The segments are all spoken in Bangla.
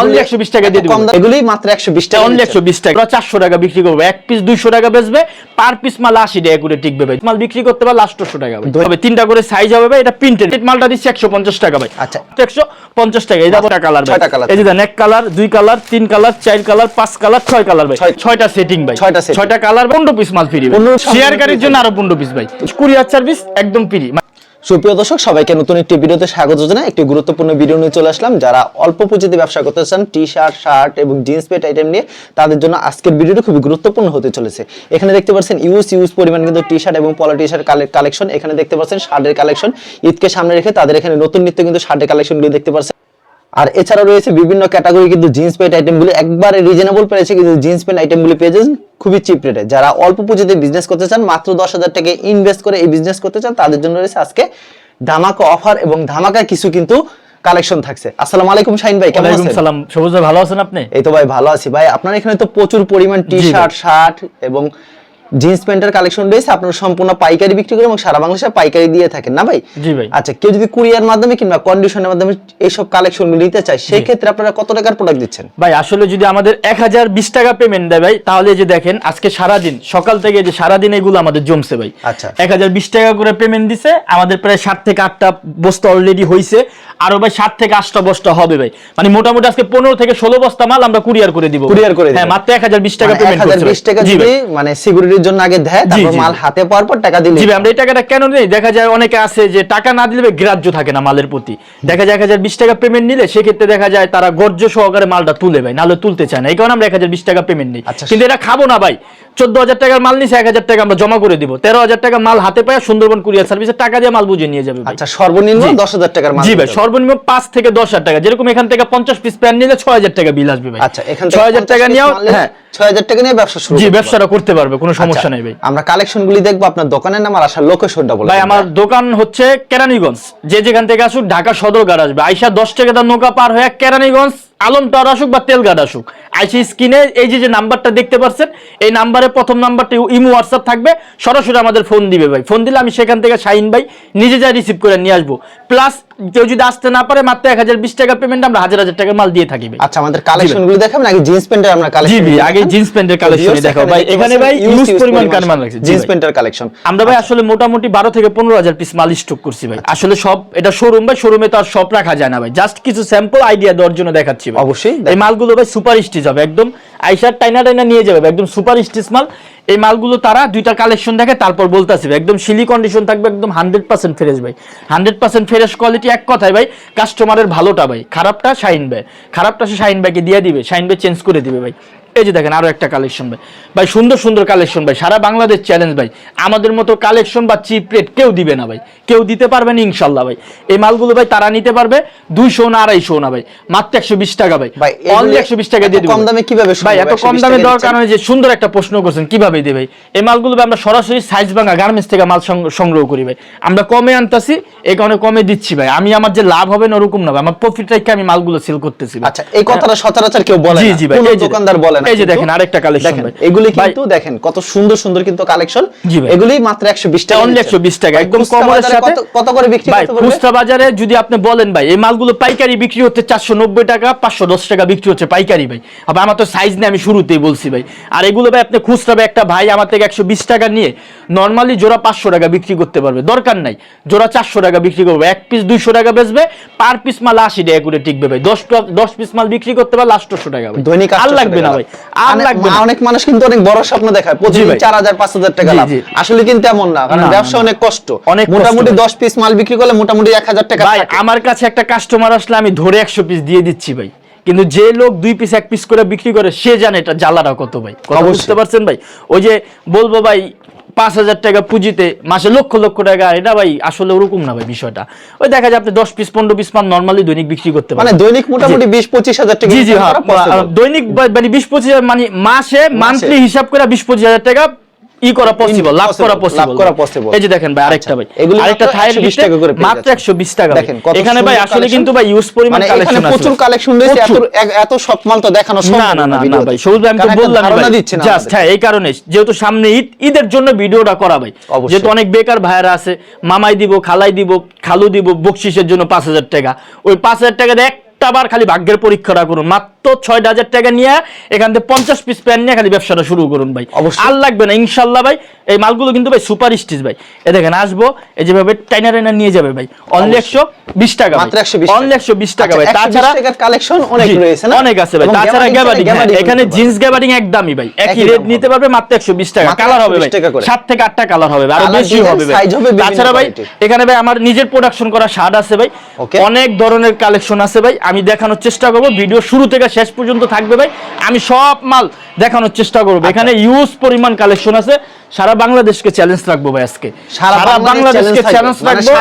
অনলি একশো বিশ টাকা দিয়ে দিব। এগুলি মাত্র টাকা অনলি নিচ্ছে। একশো বিশ টাকা। চারশো টাকা বিক্রি করব। এক পিস দুইশো টাকা বেচবে পার পিস মাল আশি টাকা করে টিকবে ভাই। মাল বিক্রি করতে পারলে আটশোশো টাকা ভাই। তিনটা করে সাইজ হবে ভাই এটা প্রিন্টেড মালটা দিচ্ছি একশো পঞ্চাশ টাকা ভাই। আচ্ছা। একশো পঞ্চাশ টাকা। এই দেখো কালার ছয়টা এই যে এক কালার দুই কালার তিন কালার চার কালার পাঁচ কালার ছয় কালার ভাই। ছয়টা সেটিং ভাই। ছয়টা ছয়টা কালার পনেরো পিস মাল ফ্রি শেয়ার গাড়ির জন্য আরও পনেরো পিস ভাই। কুরিয়ার সার্ভিস একদম ফ্রি সুপ্রিয় দর্শক, সবাইকে নতুন একটি ভিডিওতে স্বাগত জানাই। একটি গুরুত্বপূর্ণ ভিডিও নিয়ে চলে আসলাম। যারা অল্প পুঁজিতে ব্যবসা করতে চান টি শার্ট শার্ট এবং জিন্স প্যান্ট আইটেম নিয়ে, তাদের জন্য আজকের ভিডিওটি খুবই গুরুত্বপূর্ণ হতে চলেছে। এখানে দেখতে পাচ্ছেন ইউজ ইউজ পরিমাণ কিন্তু টি শার্ট এবং পলো টি শার্ট কালেকশন এখানে দেখতে পাচ্ছেন শার্টের কালেকশন ঈদকে সামনে রেখে তাদের এখানে নতুন নিত্য কিন্তু শার্টের কালেকশনগুলো দেখতে পাচ্ছেন। আর এছাড়া রয়েছে বিভিন্ন ক্যাটাগরি কিন্তু জিন্স প্যান্ট আইটেমগুলো একবারে রিজনেবল প্রাইসে কিন্তু জিন্স প্যান্ট আইটেমগুলি পেয়ে যাচ্ছেন খুবই চিপ রেটে যারা অল্প পুঁজিতে বিজনেস করতে চান মাত্র দশ হাজার টাকা ইনভেস্ট করে এই বিজনেস করতে চান তাদের জন্য রয়েছে আজকে ধামাকা অফার এবং ধামাকা কিছু কিন্তু কালেকশন থাকছে। আসসালামু আলাইকুম শাহিন ভাই কেমন আছেন? সালাম। সবুজ ভাই ভালো আছেন আপনি? এই তো ভাই ভালো আছি। ভাই আপনার এখানে তো প্রচুর পরিমাণ টি শার্ট শার্ট এবং জিন্স প্যান্টের কালেকশন রয়েছে আপনারা সম্পূর্ণ পাইকারি বিক্রি করেন এবং সারা বাংলাদেশে পাইকারি দিয়ে থাকেন না ভাই? জি ভাই। আচ্ছা কেউ যদি কুরিয়ার মাধ্যমে কিংবা কন্ডিশনের মাধ্যমে এইসব কালেকশন নিতে চায় সেই ক্ষেত্রে আপনারা কত টাকার প্রোডাক্ট দিচ্ছেন? ভাই আসলে যদি আমাদের এক হাজার বিশ টাকা পেমেন্ট দেয় ভাই তাহলে যে দেখেন আজকে সারাদিন সকাল থেকে যে সারাদিন এগুলো আমাদের জমছে ভাই। আচ্ছা। এক হাজার বিশ টাকা করে পেমেন্ট দিছে আমাদের প্রায় সাত থেকে আটটা বস্তা অলরেডি হয়েছে আরও ভাই সাত থেকে আটটা বস্তা হবে ভাই। মানে মোটামুটি আজকে পনেরো থেকে ষোলো বস্তা মাল আমরা কুরিয়ার করে দিব Courier করে। হ্যাঁ মাত্র এক হাজার বিশ টাকা মানে পেমেন্ট 1020 টাকা জি যদি মানে জন্য আগে দেয় তারপর মাল হাতে পাওয়ার পর টাকা দিলে। জি আমরা এই টাকাটা কেন নেই? দেখা যায় অনেকে আছে যে টাকা না দিলে গ্রাহ্য থাকে না মালের প্রতি। দেখা যায় এক হাজার বিশ টাকা পেমেন্ট নিলে সেক্ষেত্রে দেখা যায় তারা গর্জ সহকারে মালটা তুলে ভাই নাহলে তুলতে চায় না। এই কারণে আমরা এক হাজার বিশ টাকা পেমেন্ট নিই। আচ্ছা। কিন্তু এটা খাব না ভাই। চোদ্দ হাজার টাকার মাল নিছে এক হাজার টাকা আমরা জমা করে দিব। তেরো হাজার টাকা মাল হাতে পায় সুন্দরবন কুরিয়ার সার্ভিসে টাকা দিয়ে মাল বুঝে নিয়ে যাবে ভাই। আচ্ছা সর্বনিম্ন। দশ হাজার টাকার মাল জি ভাই সর্বনিম্ন পাঁচ থেকে দশ হাজার টাকা। যেরকম এখান থেকে পঞ্চাশ পিস প্যান নিলে ছয় হাজার টাকা বিল আসবে ভাই। আচ্ছা এখান থেকে ছয় হাজার টাকা নিয়েও হ্যাঁ ছয় হাজার টাকা নিয়ে ব্যবসা শুরু জি ব্যবসাটা করতে পারবে কোনো সমস্যা নাই ভাই। আমরা কালেকশন গুলি দেখব আপনার দোকানের নাম আর আসার লোকেশনটা বলে ভাই আমার দোকান হচ্ছে কেরানীগঞ্জ। যে যেখান থেকে আসুক ঢাকা সদরঘাট আসবে। আইসা দশ টাকা দা নৌকা পার হয়ে কেরানীগঞ্জ আলম টাওয়ার আসুক বা তেলঘাট আসুক আইসি স্ক্রিনে এই যে যে নাম্বারটা দেখতে পাচ্ছেন এই নাম্বারে প্রথম নাম্বারটা ইমো হোয়াটসঅ্যাপ থাকবে সরাসরি আমাদের ফোন দিবে ভাই। ফোন দিলে আমি সেখান থেকে শাহিন ভাই নিজে যাই রিসিভ করে নিয়ে আসব। প্লাস কেউ যদি আসতে না পারে মাত্র এক হাজার বিশ টাকা পেমেন্ট আমরা হাজার হাজার টাকা মাল দিয়ে থাকি আচ্ছা আমাদের কালেকশন গুলি দেখাবেন? আগে জিন্স প্যান্টের আমরা কালেকশন ভাই আগে জিন্স প্যান্টের কালেকশন দেখাও। ভাই এখানে ভাই ইউজ পরিমাণ কারমান লাগছে। জি জিন্স প্যান্টের কালেকশন আমরা ভাই আসলে মোটামুটি বারো থেকে পনেরো হাজার পিস মাল স্টক করছি ভাই। আসলে সব এটা শোরুম ভাই শোরুমে তো আর সব রাখা যায় না ভাই। জাস্ট কিছু স্যাম্পল আইডিয়া দেওয়ার জন্য দেখাচ্ছি ভাই অবশ্যই, এই মালগুলো ভাই সুপার স্টিচ হবে একদম আইসার টাইনা টাইনা নিয়ে যাবে একদম সুপার স্টিচ মাল। এই মালগুলো তারা দুইটা কালেকশন দেখে তারপর বলতেছে একদম সিলি কন্ডিশন থাকবে একদম হান্ড্রেড পার্সেন্ট ফ্রেশ ভাই। হান্ড্রেড পার্সেন্ট ফ্রেশ কোয়ালিটি এক কথায় ভাই কাস্টমারের ভালোটা ভাই খারাপটা শাইন ভাই। খারাপটা সে শাইন ভাইকে দিয়ে দিবে শাইন ভাই চেঞ্জ করে দিবে ভাই। এই যে দেখেন আরও একটা কালেকশন ভাই। ভাই সুন্দর সুন্দর কালেকশন ভাই। সারা বাংলাদেশ চ্যালেঞ্জ ভাই। আমাদের মতো কালেকশন বা চিপ রেট কেউ দিবে না ভাই। কেউ দিতে পারবে না ইনশাল্লাহ ভাই। এই মালগুলো ভাই তারা নিতে পারবে দুইশো না আড়াইশো না ভাই। মাত্র একশো বিশ টাকা ভাই। অনলি একশো বিশ টাকা দিয়ে কম দামে কীভাবে ভাই এত কম দামে দেওয়ার কারণে যে সুন্দর একটা প্রশ্ন করছেন কীভাবে দিই ভাই? এই মালগুলো ভাই আমরা সরাসরি সাইজ ভাঙা গার্মেন্টস থেকে মাল সংগ্রহ করি ভাই। আমরা কমে আনতাছি এই কারণে কমে দিচ্ছি ভাই। আমি আমার যে লাভ হবে না ওরকম না ভাই। আমার প্রফিট রেখে আমি মালগুলো সেল করতেছি আচ্ছা এই কথাটা সচরাচর কেউ বলে জি জি ভাই দোকানদার বলে এই যে দেখেন আরেকটা কালেকশন এগুলি কিন্তু দেখেন কত সুন্দর সুন্দর কিন্তু কালেকশন এগুলি মাত্র 120 টাকা অনলি নিচ্ছে। একশো বিশ টাকা ভাই, একদম খুচরা কমের বাজারে সাথে। কত- কত করে বিক্রি করতে পারবে? খুচরা বাজারে যদি আপনি বলেন ভাই এই মালগুলো পাইকারি বিক্রি হচ্ছে চারশো নব্বই টাকা পাঁচশো দশ টাকা বিক্রি হচ্ছে পাইকারি ভাই। আবার আমার তো সাইজ নিয়ে আমি শুরুতেই বলছি ভাই। আর এগুলো ভাই আপনি খুচরা ভাই একটা ভাই আমার থেকে একশো বিশ টাকা নিয়ে নর্মালি জোড়া পাঁচশো টাকা বিক্রি করতে পারবে। দরকার নাই জোড়া চারশো টাকা বিক্রি করবে এক পিস দুইশো টাকা বেচবে পার পিস মাল আশি টাকা করে টিকবে ভাই। দশ টা- দশ পিস মাল বিক্রি করতে পারলে আটশোশো টাকা ভাই। দৈনিক আর লাগবে না ভাই। আর অনেক- লাগবে অনেক মানুষ কিন্তু অনেক বড় স্বপ্ন দেখায়। প্রতিদিন চার হাজার পাঁচ হাজার টাকা লাভ। আসলে কিন্তু এমন না কারণ ব্যবসা অনেক কষ্ট। অনেক মোটামুটি দশ পিস মাল বিক্রি করলে মোটামুটি এক হাজার টাকা ভাই আমার কাছে একটা কাস্টমার আসলে আমি ধরে একশো পিস দিয়ে দিচ্ছি ভাই। কিন্তু যে লোক দুই পিস এক পিস করে বিক্রি করে সে জানে এটা জ্বালাটা কত ভাই। বুঝতে পারছেন ভাই? ওই যে বলব ভাই পাঁচ হাজার টাকা পুঁজিতে মাসে লক্ষ লক্ষ টাকা এটা ভাই আসলে ওরকম না ভাই বিষয়টা। ওই দেখা যায় আপনি দশ পিস পনেরো পিস পান নর্মালি দৈনিক বিক্রি করতে মানে পারেন দৈনিক মোটামুটি বিশ পঁচিশ হাজার টাকা জি জি হ্যাঁ দৈনিক মানে বিশ পঁচিশ হাজার মানে মাসে মান্থলি হিসাব করে বিশ পঁচিশ হাজার টাকা ই করা পসিবল লাভ করা লাভ করা possible। এই যে দেখেন ভাই আরেকটা ভাই। এগুলি আরেকটা মাত্র থাইয়ের 120 টাকা করে মাত্র যাচ্ছেন। একশো বিশ টাকা দেখেন এখানে ভাই আসলে কিন্তু ভাই ইউজ পরিমাণ মানে কালেকশন আছে। প্রচুর কালেকশন রয়েছে এত এত সব মাল তো দেখানো সম্ভব না না না ভাই সবুজ ভাই আমি তো বললাম না জাস্ট হ্যাঁ এই কারণে। যেহেতু সামনে ঈদ ঈদের জন্য ভিডিওটা করা ভাই। যেহেতু অনেক বেকার ভাইরা আছে মামাই দিব খালাই দিব খালু দিব বকশিসের জন্য পাঁচ হাজার টাকা। ওই পাঁচ হাজার টাকা দিয়ে একটা একটা বার খালি ভাগ্যের পরীক্ষাটা করুন মাত্র ছয় হাজার টাকা নিয়ে এখান থেকে পঞ্চাশ পিস প্যান্ট নিয়ে খালি ব্যবসাটা শুরু করুন ভাই। আর লাগবে না ইনশাল্লাহ ভাই। এই মালগুলো কিন্তু ভাই সুপার স্টিচ ভাই। এ দেখেন আসব এই যেভাবে টাইনা টাইনা নিয়ে যাবে ভাই। অনলি একশো বিশ টাকা অনলি একশো বিশ টাকা ভাই। আচ্ছা, 120 তাছাড়া কালেকশন অনেক রয়েছে অনেক আছে ভাই। তাছাড়া গ্যাবার্ডিং এখানে জিন্স গ্যাবার্ডিং একদমই ভাই। একই রেট নিতে পারবে মাত্র একশো বিশ টাকা। কালার হবে ভাই। সাত থেকে আটটা কালার হবে। আরও বেশি হবে ভাই। তাছাড়া ভাই এখানে ভাই আমার নিজের প্রোডাকশন করা শার্ট আছে ভাই। অনেক ধরনের কালেকশন আছে ভাই। আমি দেখানোর চেষ্টা করব। ভিডিও শুরু থেকে শেষ পর্যন্ত থাকবে ভাই। আমি সব মাল দেখানোর চেষ্টা করব। আচ্ছা। এখানে ইউজ পরিমাণ কালেকশন আছে। সারা বাংলাদেশকে চ্যালেঞ্জ রাখব ভাই আজকে। সারা বাংলাদেশকে চ্যালেঞ্জ মানে রাখব।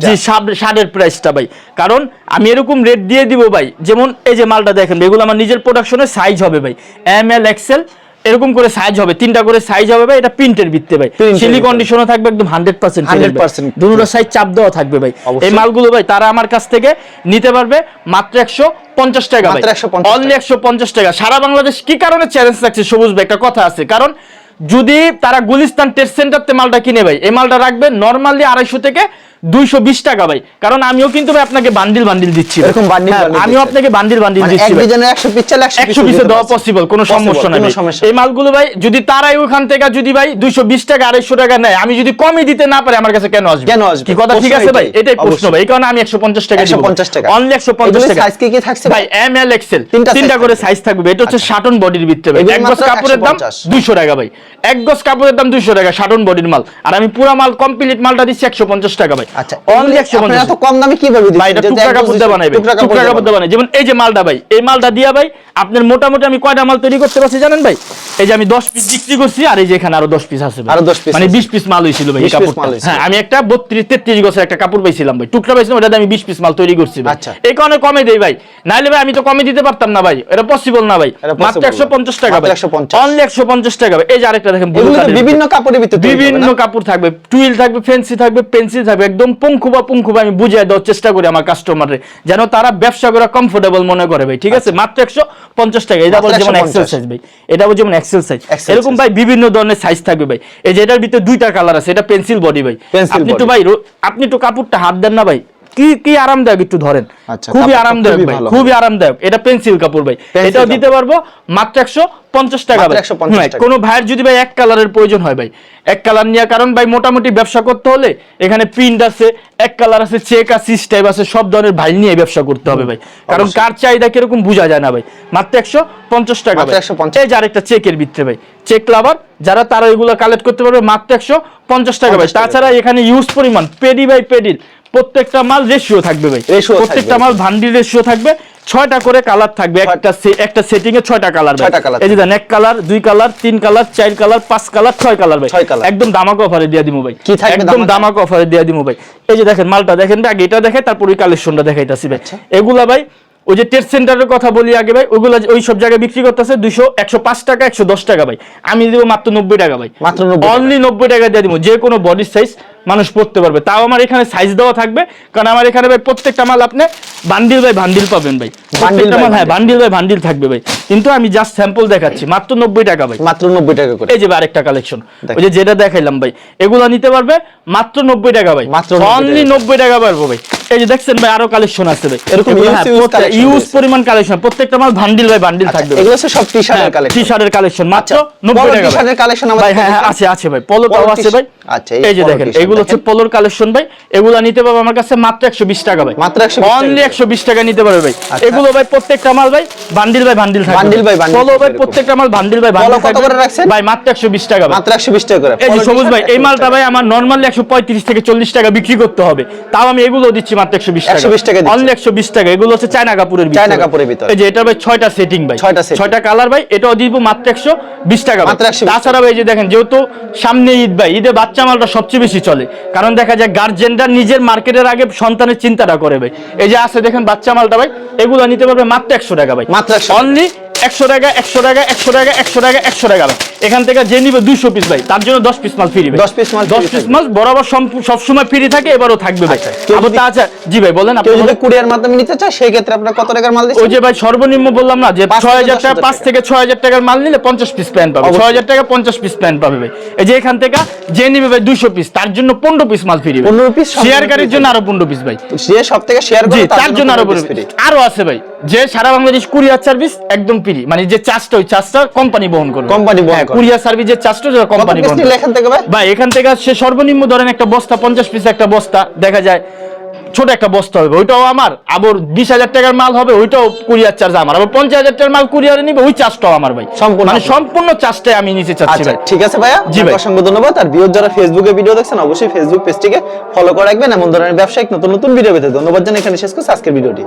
জি শার্ট- শার্টের প্রাইসটা ভাই। কারণ আমি এরকম রেট দিয়ে দিব ভাই। যেমন এই যে মালটা দেখেন এগুলো আমার নিজের প্রোডাকশনের সাইজ হবে ভাই। এম এল এক্সেল এরকম করে সাইজ হবে তিনটা করে সাইজ হবে ভাই এটা প্রিন্টের ভিত্তে ভাই। সিলি কন্ডিশনও থাকবে একদম হান্ড্রেড পার্সেন্ট 100% দুটো সাইজ চাপ দেওয়া থাকবে ভাই। এই মালগুলো ভাই তারা আমার কাছ থেকে নিতে পারবে মাত্র একশো পঞ্চাশ টাকা মাত্র 150 অনলি একশো পঞ্চাশ টাকা। সারা বাংলাদেশ কি কারণে চ্যালেঞ্জ থাকছে সবুজ ভাই? একটা কথা আছে কারণ যদি তারা গুলিস্তান টেস্ট সেন্টারতে মালটা কিনে ভাই এই মালটা রাখবে নর্মালি আড়াইশো থেকে দুইশো বিশ টাকা ভাই। কারণ আমিও কিন্তু ভাই আপনাকে বান্ডিল বান্ডিল দিচ্ছি এরকম bundle হ্যাঁ, আমিও আপনাকে বান্ডিল বান্ডিল মানে দিচ্ছি এক ভাই। 100 পিস চাইলে 100 একশো পিসে দেওয়া পসিবল কোনো সমস্যা নাই এই মালগুলো ভাই যদি তারাই ওখান থেকে যদি ভাই দুইশো বিশ টাকা আড়াইশো টাকা নেয় আমি যদি কমই দিতে না পারি আমার কাছে কেন আসবে? কেন আসবে? কি কথা ঠিক আছে ভাই? এটাই। প্রশ্ন ভাই। এই কারণে আমি একশো পঞ্চাশ টাকা দিব 150 টাকা। অনলি একশো পঞ্চাশ টাকা। size কি কি থাকছে ভাই? এম এল এক্সেল তিনটা তিনটা করে সাইজ থাকবে এটা হচ্ছে শাটন বডির ভিতরে ভাই। এক গজ কাপড়ের দাম 150 দুইশো টাকা ভাই। এক গজ কাপড়ের দাম দুইশো টাকা শাটন বডির মাল। আর আমি পুরা মাল কমপ্লিট মালটা দিচ্ছি একশো পঞ্চাশ টাকা ভাই। আচ্ছা অনলি একশো আপনি পঞ্চাশ এত কম দামে কীভাবে দিচ্ছেন? ভাই এটা টুকরা কাপড় বানাইবে টুকরা কাপড় টুকরা দিয়ে কাপড় দিয়ে বানাই যেমন এই যে মালটা ভাই এই মালটা দিয়া ভাই আপনার মোটামুটি আমি কয়টা মাল তৈরি করতে পারছি জানেন ভাই? এই যে আমি 10 পিস বিক্রি করছি আর এই যে এখানে আরও 10 পিস আছে আরও 10 piece মানে 20 পিস মাল হইছিল ভাই এই 20 piece কাপড়টা। মাল হইছিল। হ্যাঁ আমি একটা 32 33 গছের একটা কাপড় পাইছিলাম ভাই। টুকরা পাইছিলাম ওটাতে আমি 20 পিস মাল তৈরি করছি ভাই। আচ্ছা। এই কারণে কমে দেই ভাই। নাইলে ভাই আমি তো কমে দিতে পারতাম না ভাই। এটা পসিবল না ভাই। মাত্র possible 150 টাকা ভাই। 150 অনলি 150 টাকা ভাই। এই যে আরেকটা দেখেন বিভিন্ন কাপড়ের ভিতরে বিভিন্ন? কাপড় থাকবে। টুইল থাকবে ফেন্সি থাকবে পেন্সিল থাকবে একদম পঙ্কু বা পুঙ্খু আমি বুঝিয়ে দেওয়ার চেষ্টা করি আমার কাস্টমারে যেন তারা ব্যবসা করে কমফোর্টেবল মনে করে ভাই ঠিক আছে? মাত্র একশো পঞ্চাশ টাকা এটা বলছে বলে যেমন 150 এক্সেল সাইজ ভাই এটা বলছে যেমন এক্সেল সাইজ এরকম ভাই বিভিন্ন ধরনের সাইজ থাকবে ভাই। এই যে এটার ভিতরে দুইটা কালার আছে এটা পেন্সিল বডি ভাই। আপনি তো ভাই আপনি তো কাপড়টা হাত দেন না ভাই। কি কি আরামদায়ক একটু ধরেন। আচ্ছা, খুবই আরামদায়ক ভাই খুবই আরামদায়ক। এটা পেন্সিল কাপড় ভাই। এটাও দিতে পারব মাত্র একশো পঞ্চাশ টাকা মাত্র ভাই। 150 টাকা। কোনো ভাইয়ের যদি ভাই এক কালারের প্রয়োজন হয় ভাই এক কালার নিয়ে কারণ ভাই মোটামুটি ব্যবসা করতে হলে এখানে প্রিন্ট আছে এক কালার আছে চেক আছে আছে সব ধরনের ভাই নিয়ে ব্যবসা করতে হবে ভাই। কারণ কার চাহিদা কীরকম বোঝা যায় না ভাই। মাত্র একশো পঞ্চাশ টাকা মাত্র ভাই। 150 এই যে আরেকটা চেকের ভিতরে ভাই। চেক লাভার যারা তারা এগুলো কালেক্ট করতে পারবে মাত্র একশো পঞ্চাশ টাকা ভাই। তাছাড়া এখানে ইউজ পরিমাণ পেডি বাই পেডির প্রত্যেকটা মাল রেশিও থাকবে ভাই। Ratio প্রত্যেকটা। মাল ভান্ডিল রেশিও থাকবে ছয়টা করে কালার থাকবে একটা একটা সেটিং এ ছয়টা কালার এই যে এক কালার দুই কালার তিন কালার চার কালার পাঁচ কালার ছয় কালার ভাই। একদম দামাক অফারে দিয়ে দিমু ভাই। কি থাকবে একদম দামাক? অফারে দিয়ে দিমু ভাই। এই যে দেখেন মালটা দেখেন আগে এটা দেখে তারপর ওই কালেকশনটা দেখাইতাছি ভাই। আচ্ছা। এগুলা ভাই ওই যে টেস্ট সেন্টারের কথা বলি আগে ভাই ওইগুলা ওই সব জায়গায় বিক্রি করতেছে দুইশো একশো পাঁচ টাকা একশো দশ টাকা ভাই। আমি দিব মাত্র নব্বই টাকা ভাই। মাত্র অনলি নব্বই টাকা দিয়ে দিব যে কোনো বডির সাইজ মানুষ পড়তে পারবে। তাও আমার এখানে সাইজ দেওয়া থাকবে কারণ আমার এখানে ভাই প্রত্যেকটা মাল আপনি বান্ডিল বাই বান্ডিল পাবেন ভাই। প্রত্যেকটা মাল হ্যাঁ। বান্ডিল বাই বান্ডিল থাকবে ভাই। কিন্তু আমি জাস্ট স্যাম্পল দেখাচ্ছি মাত্র নব্বই টাকা ভাই। মাত্র 90 টাকা করে। এই যে ভাই আরেকটা কালেকশন ওই যে যেটা দেখাইলাম ভাই এগুলো নিতে পারবে মাত্র নব্বই টাকা ভাই। মাত্র অনলি নব্বই টাকা পারব ভাই। এই যে দেখছেন ভাই আরও কালেকশন আছে ভাই। এরকম ইউজ পরিমাণ কালেকশন প্রত্যেকটা মাল বান্ডিল বাই বান্ডিল আচ্ছা, থাকবে এগুলো সব টি-শার্টের কালেকশন টি কালেকশন শার্টের কালেকশন মাত্র আচ্ছা, নব্বই টাকা ভাই। হ্যাঁ হ্যাঁ আছে আছে ভাই। পলো আছে। ভাই। আচ্ছা, এই যে দেখেন এগুলো হচ্ছে। পলোর কালেকশন ভাই এগুলো নিতে পারবে আমার কাছে মাত্র একশো বিশ টাকা ভাই মাত্র 120 অনলি করে। একশো বিশ টাকা নিতে পারবে ভাই আচ্ছা। এগুলো ভাই প্রত্যেকটা মাল ভাই বান্ডিল বাই বান্ডিল থাকবে Bundle by bundle পলো ভাই প্রত্যেকটা মাল বান্ডিল বাই বান্ডিল কত করে রাখছেন? ভাই মাত্র একশো বিশ টাকা ভাই মাত্র 120 টাকা করে এই যে সবুজ ভাই এই মালটা ভাই আমার নর্মালি একশো পঁয়ত্রিশ থেকে চল্লিশ টাকা বিক্রি করতে হবে তাও আমি এগুলো দিচ্ছি মাত্র একশো বিশ টাকা 120 টাকা। অনলি একশো বিশ টাকা এগুলো হচ্ছে চায়না কাপড়ের ভিতরে চায়না কাপড়ের ভিতরে। এই যে এটা ভাই ছয়টা সেটিং ভাই ছয়টা setting। ছয়টা কালার ভাই এটাও দিব মাত্র একশো বিশ টাকা ভাই। 120 তাছাড়া ভাই এই যে দেখেন যেহেতু সামনে ঈদ ভাই ঈদে বাচ্চা মালটা সবচেয়ে বেশি চলে কারণ দেখা যায় গার্জেনরা নিজের মার্কেটের আগে সন্তানের চিন্তাটা করে ভাই। এই যে আছে দেখেন বাচ্চা মালটা ভাই এগুলো নিতে পারবে মাত্র একশো টাকা ভাই। মাত্র 100 অনলি একশো টাকা একশো টাকা একশো টাকা একশো টাকা একশো টাকা ভাই। এখান থেকে যে নিবে দুইশো পিস ভাই তার জন্য দশ পিস মাল ফ্রি 10 piece মাল দশ পিস মাল বরাবর সবসময় ফ্রি থাকে এবারও থাকবে ভাই। আছে জি ভাই বলেন আপনি যদি কুরিয়ার মাধ্যমে নিতে চায় সেই ক্ষেত্রে আপনার কত টাকার মাল ওই যে ভাই সর্বনিম্ন বললাম না যে ছয় হাজার টাকা পাঁচ থেকে ছয় হাজার টাকার মাল নিলে পঞ্চাশ পিস প্যান্ট পাবে। ছয় হাজার টাকা পঞ্চাশ পিস প্যান্ট পাবে ভাই। এই যে এখান থেকে যে নিবে ভাই দুইশো পিস তার জন্য পনেরো পিস মাল ফ্রি 15 piece সম্পূর্ণ শেয়ারকারীর জন্য আরও পনেরো পিস ভাই। সে সব থেকে শেয়ার জি করে তার জন্য আরও পনেরো free। আরও আছে ভাই। যে সারা বাংলাদেশ কুরিয়ার সার্ভিস একদম ফ্রি মানে যে চার্জটা ওই চার্জটা কোম্পানি বহন করবে। কোম্পানি বহন হ্যাঁ, করবে। কুরিয়ার সার্ভিসের চার্জটা যেটা কোম্পানি এখান থেকে ভাই? ভাই এখান থেকে সে সর্বনিম্ন ধরেন একটা বস্তা পঞ্চাশ পিস একটা বস্তা দেখা যায় ছোট একটা বস্তা হবে ওইটাও আমার। আবার বিশ হাজার টাকার মাল হবে ওইটাও কুরিয়ার চার্জ আমার। আবার পঞ্চাশ হাজার টাকার মাল কুরিয়ারে নিবে ওই চার্জটাও আমার ভাই। সম্পূর্ণ মানে। সম্পূর্ণ চার্জটাই আমি নিতে চাচ্ছি আচ্ছা ভাই। ঠিক আছে ভাইয়া। জি ভাই। অসংখ্য ধন্যবাদ। আর ভিউর যারা ফেসবুকে ভিডিও দেখছেন অবশ্যই ফেসবুক পেজটিকে ফলো করে রাখবেন। এমন ধরনের ব্যবসায়িক নতুন নতুন ভিডিও পেতে ধন্যবাদ জানাই। এখানে শেষ করছি আজকের ভিডিওটি।